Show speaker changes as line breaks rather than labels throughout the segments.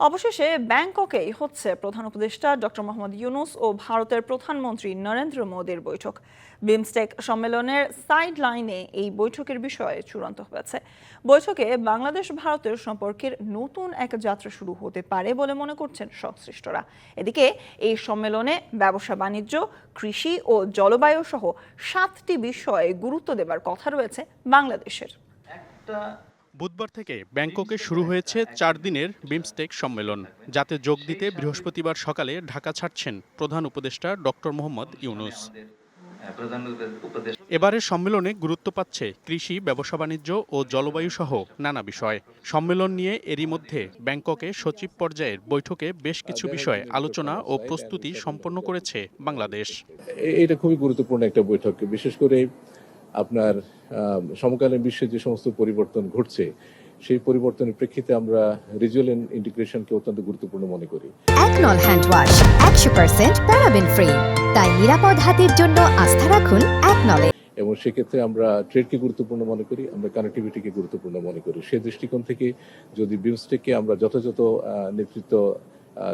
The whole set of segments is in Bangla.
অবশেষে ব্যাংককেই হচ্ছে প্রধান উপদেষ্টা ডক্টর মোহাম্মদ ইউনুস ও ভারতের প্রধানমন্ত্রী নরেন্দ্র মোদীর বৈঠক। বিমস্টেক সম্মেলনের সাইড লাইনে এই বৈঠকের বিষয়ে চূড়ান্ত হয়েছে। বৈঠকে বাংলাদেশ ভারতের সম্পর্কের নতুন এক যাত্রা শুরু হতে পারে বলে মনে করছেন সংশ্লিষ্টরা। এদিকে এই সম্মেলনে ব্যবসা, বাণিজ্য, কৃষি ও জলবায়ু সহ সাতটি বিষয়ে গুরুত্ব দেবার কথা রয়েছে বাংলাদেশের।
বুধবার থেকে ব্যাংককে শুরু হয়েছে চার দিনের বিমস্টেক সম্মেলন, যাতে যোগ দিতে বৃহস্পতিবার সকালে ঢাকা ছাড়ছেন প্রধান উপদেষ্টা ডক্টর মোহাম্মদ ইউনুস। এবারের সম্মেলনে গুরুত্ব পাচ্ছে কৃষি, ব্যবসা বাণিজ্য ও জলবায়ু সহ নানা বিষয়। সম্মেলন নিয়ে এরই মধ্যে ব্যাংককে সচিব পর্যায়ের বৈঠকে বেশ কিছু বিষয়ে আলোচনা ও প্রস্তুতি সম্পন্ন করেছে বাংলাদেশ।
এটা খুবই গুরুত্বপূর্ণ একটা বৈঠক, বিশেষ করে আপনার সমকালীন বিশ্বে যে সমস্ত পরিবর্তন ঘটছে সেই পরিবর্তনের প্রেক্ষিতে আমরা রিজিওনাল ইন্টিগ্রেশনকে অত্যন্ত গুরুত্বপূর্ণ মনে করি।
একনল হ্যান্ড ওয়াশ একশো পার্সেন্ট প্যারাবেন ফ্রি। তাই নিরাপদ হাতের জন্য আস্থা রাখুন একনলে
এবং সেক্ষেত্রে আমরা ট্রেডকে গুরুত্বপূর্ণ মনে করি আমরা কানেক্টিভিটিকে গুরুত্বপূর্ণ মনে করি। সেই দৃষ্টিকোণ থেকে যদি বিমস্টেককে আমরা যথাযথ নেতৃত্ব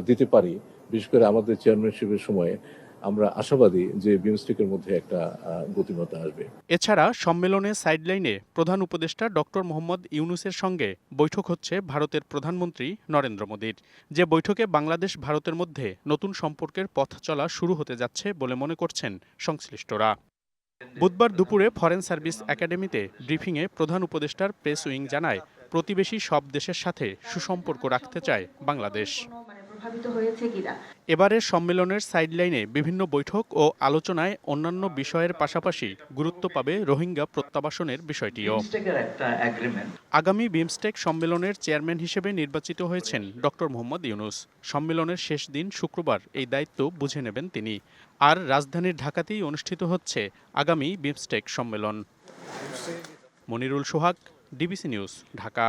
দিতে পারি বিশেষ করে আমাদের চেয়ারম্যানশিপের সময়ে আমরা আশাবাদী যে বিমস্টেকের মধ্যে একটা আহ, গতিমত্তা আসবে।
এছাড়া সম্মেলনে সাইডলাইনে প্রধান উপদেষ্টা ডক্টর মোহাম্মদ ইউনুসের সঙ্গে বৈঠক হচ্ছে ভারতের প্রধানমন্ত্রী নরেন্দ্র মোদীর। যে বৈঠকে বাংলাদেশ ভারতের মধ্যে নতুন সম্পর্কের পথ চলা শুরু হতে যাচ্ছে বলে মনে করছেন সংশ্লিষ্টরা। বুধবার দুপুরে ফরেন সার্ভিস একাডেমিতে ব্রিফিংয়ে প্রধান উপদেষ্টার প্রেস উইং জানায় প্রতিবেশী সব দেশের সাথে সুসম্পর্ক রাখতে চায় বাংলাদেশ।
প্রভাবিত হয়েছে কিনা?
এবারের সম্মেলনের সাইডলাইনে বিভিন্ন বৈঠক ও আলোচনায় অন্যান্য বিষয়ের পাশাপাশি গুরুত্ব পাবে রোহিঙ্গা প্রত্যাবাসনের বিষয়টিও।
বিমস্টেকের একটা এগ্রিমেন্ট
আগামী বিমস্টেক সম্মেলনের চেয়ারম্যান হিসেবে নির্বাচিত হয়েছেন ডক্টর মোহাম্মদ ইউনুস। সম্মেলনের শেষ দিন শুক্রবার এই দায়িত্ব বুঝে নেবেন তিনি। আর রাজধানীর ঢাকাতেই অনুষ্ঠিত হচ্ছে আগামী বিমস্টেক সম্মেলন। Monirul Sohag DBC news Dhaka.